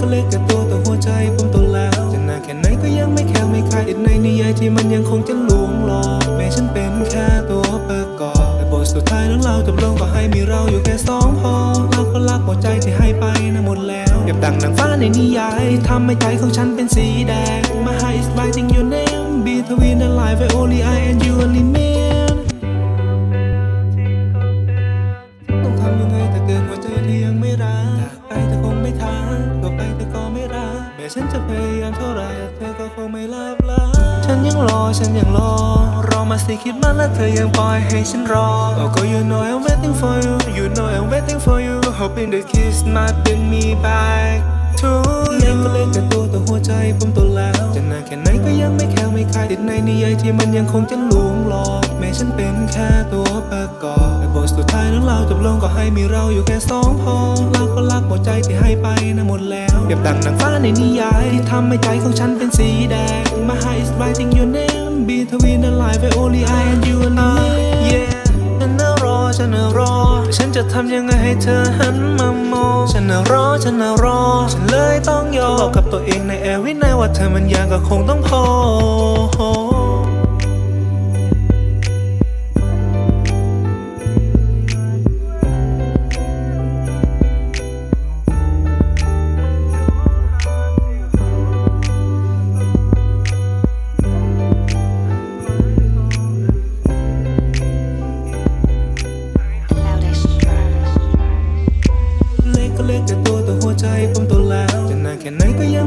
ก็เล็กแต่ตัวแต่หัวใจผมโตแล้วจะนานแค่ไหนก็ยังไม่แค่ไม่คลายติดในนิยายที่มันยังคงจะลวงหลอกแม้ฉันเป็นแค่ตัวประกอบแต่บทสุดท้ายนั้นเราจบลงก็ให้มีเราอยู่แค่สองพอเราก็รักหัวใจที่ให้ไปนะหมดแล้วเก็บดังนางฟ้าในนิยายทำให้ใจของฉันเป็นสีแดง My heart is writing your name between the line where only I ฉันยังรอ ฉันยังรอ รอมาสิคิดมาแล้วเธอยังปล่อยให้ฉันรอ Oh girl you know I'm waiting for you you know I'm waiting for you hoping the kiss might bring me back to you เล็กก็เล็กแต่ตัวแต่หัวใจผมโตแล้วจะนานแค่ไหนก็ยังไม่แค่ไม่คายติดในนิยายที่มันยังคงจะลวงหลอกแม้ฉันเป็นแค่ตัวประกอบแต่บทสุดท้ายนั้นเราจบลงก็ให้มีเราอยู่แค่สองพอราก็รักหัวใจที่ให้ไปนะหมดแล้วเก็บดังนางฟ้าในนิยายที่ทำให้ใจของฉันเป็นสีแดง But only I and you and me yeah ฉันน่ารอฉันน่ารอ ฉันจะทำยังไงให้เธอหันมามองฉันน่ารอฉันน่ารอ ฉันเลยต้องยอมบอกกับตัวเองในแอร์วินัยว่าเธอมันยังก็คงต้องพอ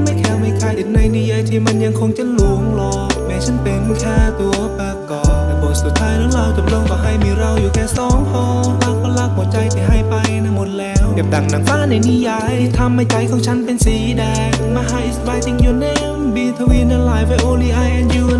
ไม่แค่ไม่คายติดในนิยายที่มันยังคงจะลวงหลอกแม้ฉันเป็นแค่ตัวประกอบแต่บทสุดท้ายนั้นเราจบลงก็ให้มีเราอยู่แค่สองพอรักก็รักหมดใจที่ให้ไปนะหมดแล้วเก็บดังนางฟ้าในนิยายทำให้ใจของฉันเป็นสีแดง My heart is writing your name between the line where only I and you